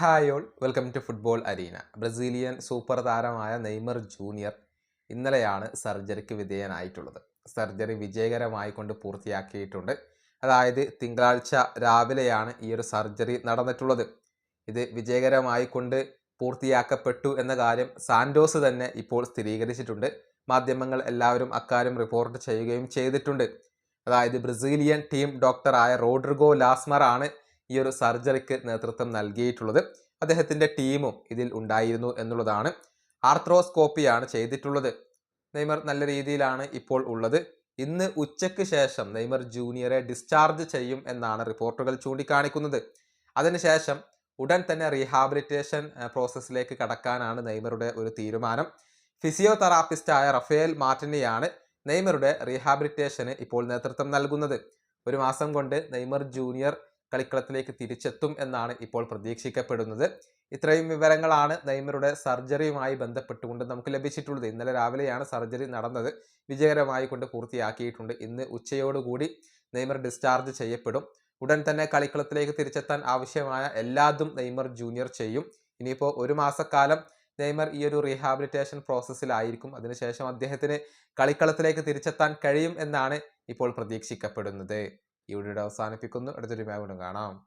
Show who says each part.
Speaker 1: Hi all welcome to football arena. Brazilian super താരമായ Neymar junior ഇന്നലെയാണ് സർജറിക്ക് വിധേയനായിട്ടുള്ളത്. Surgery വിജയകരമായി കൊണ്ട് പൂർത്തിയാക്കിയിട്ടുണ്ട്. അതായത് തിങ്കളാഴ്ച രാവിലെയാണ് ഈ ഒരു സർജറി നടന്നിട്ടുള്ളത്. ഇത് വിജയകരമായി കൊണ്ട് പൂർത്തിയാക്കപ്പെട്ടു എന്ന കാര്യം സാൻഡോസ് തന്നെ ഇപ്പോൾ സ്ഥിരീകരിച്ചിട്ടുണ്ട്. മാധ്യമങ്ങൾ എല്ലാവരും അക്കാര്യം റിപ്പോർട്ട് ചെയ്യുകയും ചെയ്തിട്ടുണ്ട്. അതായത് ബ്രസീലിയൻ ടീം ഡോക്ടറായ റോഡ്രിഗോ ലാസ്മർ ആണ് ഈ ഒരു സർജറിക്ക് നേതൃത്വം നൽകിയിട്ടുള്ളത് അദ്ദേഹത്തിന്റെ ടീമും ഇതിൽ ഉണ്ടായിരുന്നു എന്നുള്ളതാണ്. ആർത്രോസ്കോപ്പിയാണ് ചെയ്തിട്ടുള്ളത്. നെയ്മർ നല്ല രീതിയിലാണ് ഇപ്പോൾ ഉള്ളത്. ഇന്ന് ഉച്ചയ്ക്ക് ശേഷം നെയ്മർ ജൂനിയറെ ഡിസ്ചാർജ് ചെയ്യും എന്നാണ് റിപ്പോർട്ടുകൾ ചൂണ്ടിക്കാണിക്കുന്നത്. അതിനുശേഷം ഉടൻ തന്നെ റീഹാബിലിറ്റേഷൻ പ്രോസസ്സിലേക്ക് കടക്കാനാണ് നെയ്മറുടെ ഒരു തീരുമാനം. ഫിസിയോതെറാപ്പിസ്റ്റായ റഫേൽ മാർട്ടിനെയാണ് നെയ്മറുടെ റീഹാബിലിറ്റേഷന് ഇപ്പോൾ നേതൃത്വം നൽകുന്നത്. ഒരു മാസം കൊണ്ട് നെയ്മർ ജൂനിയർ കളിക്കളത്തിലേക്ക് തിരിച്ചെത്തും എന്നാണ് ഇപ്പോൾ പ്രതീക്ഷിക്കപ്പെടുന്നത്. ഇത്രയും വിവരങ്ങളാണ് നെയ്മറുടെ സർജറിയുമായി ബന്ധപ്പെട്ടുകൊണ്ട് നമുക്ക് ലഭിച്ചിട്ടുള്ളത്. ഇന്നലെ രാവിലെയാണ് സർജറി നടന്നത്. വിജയകരമായി കൊണ്ട് പൂർത്തിയാക്കിയിട്ടുണ്ട്. ഇന്ന് ഉച്ചയോടുകൂടി നെയ്മർ ഡിസ്ചാർജ് ചെയ്യപ്പെടും. ഉടൻ തന്നെ കളിക്കളത്തിലേക്ക് തിരിച്ചെത്താൻ ആവശ്യമായ എല്ലാതും നെയ്മർ ജൂനിയർ ചെയ്യും. ഇനിയിപ്പോൾ ഒരു മാസക്കാലം നെയ്മർ ഈ ഒരു റീഹാബിലിറ്റേഷൻ പ്രോസസ്സിലായിരിക്കും. അതിനുശേഷം അദ്ദേഹത്തിന് കളിക്കളത്തിലേക്ക് തിരിച്ചെത്താൻ കഴിയും എന്നാണ് ഇപ്പോൾ പ്രതീക്ഷിക്കപ്പെടുന്നത്. വീഡിയോ അവസാനിപ്പിക്കുന്നു. അടുത്തൊരു വീണ്ടും കാണാം.